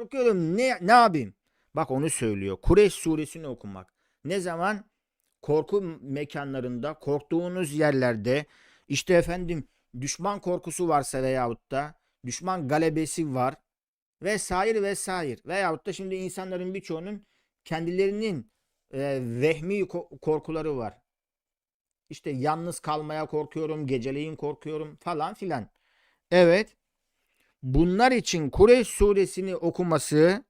korkuyorum. Ne ne yapayım? Bak onu söylüyor. Kureyş suresini okumak. Ne zaman? Korku mekanlarında, korktuğunuz yerlerde işte efendim düşman korkusu varsa veyahut da düşman galebesi var vesaire vesaire veyahut da şimdi insanların birçoğunun kendilerinin e, vehmi ko- korkuları var. İşte yalnız kalmaya korkuyorum, geceleyin korkuyorum falan filan. Evet. Bunlar için Kureyş suresini okuması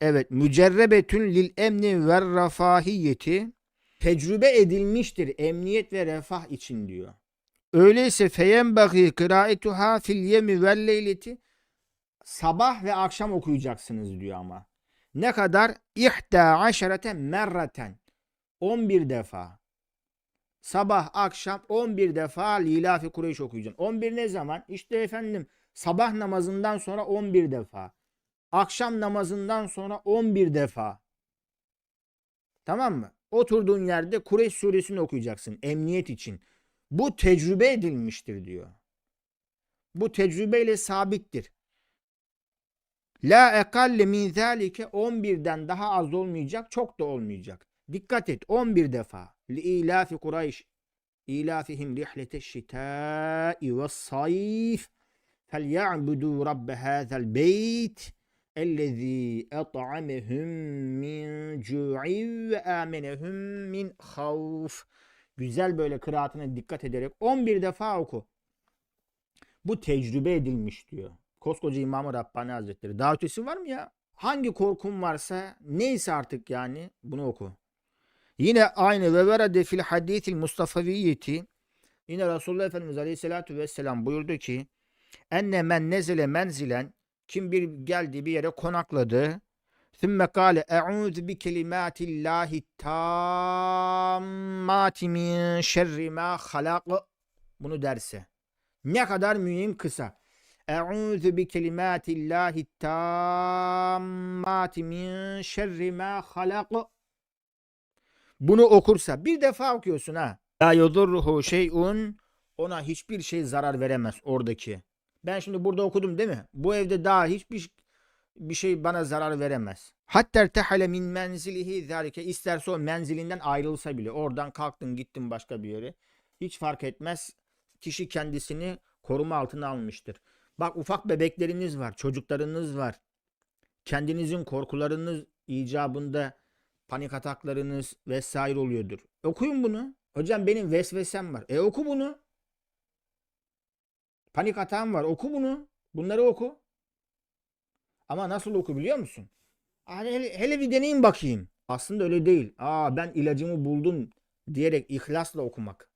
evet mücerrebetün lil emni ve rafahiyeti tecrübe edilmiştir emniyet ve refah için diyor. Öyleyse feyenbagi kıraetuha fil yemi vel leyleti sabah ve akşam okuyacaksınız diyor ama. Ne kadar? İhta aşerete merraten. 11 defa. Sabah akşam 11 defa Lilafi Kureyş okuyacaksın. 11 ne zaman? İşte efendim sabah namazından sonra 11 defa. Akşam namazından sonra 11 defa. Tamam mı? Oturduğun yerde Kureyş suresini okuyacaksın emniyet için. Bu tecrübe edilmiştir diyor. Bu tecrübeyle sabittir. La ekalle min zalike 11'den daha az olmayacak, çok da olmayacak. Dikkat et 11 defa. Li ilafi Kureyş ilafihim rihlete şitâi ve sayf فَلْيَعْبُدُوا رَبَّ هَذَا الْبَيْتِ اَلَّذ۪ي اَطْعَمَهُمْ مِنْ جُوعٍ وَآمَنَهُمْ مِنْ خَوْفٍ Güzel böyle kıraatine dikkat ederek 11 defa oku. Bu tecrübe edilmiş diyor. Koskoca İmam-ı Rabbani Hazretleri. Daha ötesi var mı ya? Hangi korkun varsa neyse artık yani bunu oku. Yine aynı ve verade fil hadisil Mustafaviyeti yine Resulullah Efendimiz Aleyhisselatü Vesselam buyurdu ki enne men nezile menzilen kim bir geldi bir yere konakladı Sümme kâle e'ûzü bi kelimâtillâhi tâmmâti min şerri mâ halak bunu derse. Ne kadar mühim kısa. E'ûzü bi kelimâtillâhi tâmmâti min şerri mâ halak bunu okursa bir defa okuyorsun ha. La yudurruhu şey'un ona hiçbir şey zarar veremez oradaki. Ben şimdi burada okudum değil mi? Bu evde daha hiçbir bir şey bana zarar veremez. Hatta tehale min menzilihi zalike isterse o menzilinden ayrılsa bile oradan kalktın gittin başka bir yere. Hiç fark etmez. Kişi kendisini koruma altına almıştır. Bak ufak bebekleriniz var, çocuklarınız var. Kendinizin korkularınız icabında panik ataklarınız vesaire oluyordur. Okuyun bunu. Hocam benim vesvesem var. E oku bunu. Panik atağım var. Oku bunu. Bunları oku. Ama nasıl oku biliyor musun? Hani hele, hele bir deneyin bakayım. Aslında öyle değil. Aa ben ilacımı buldum diyerek ihlasla okumak.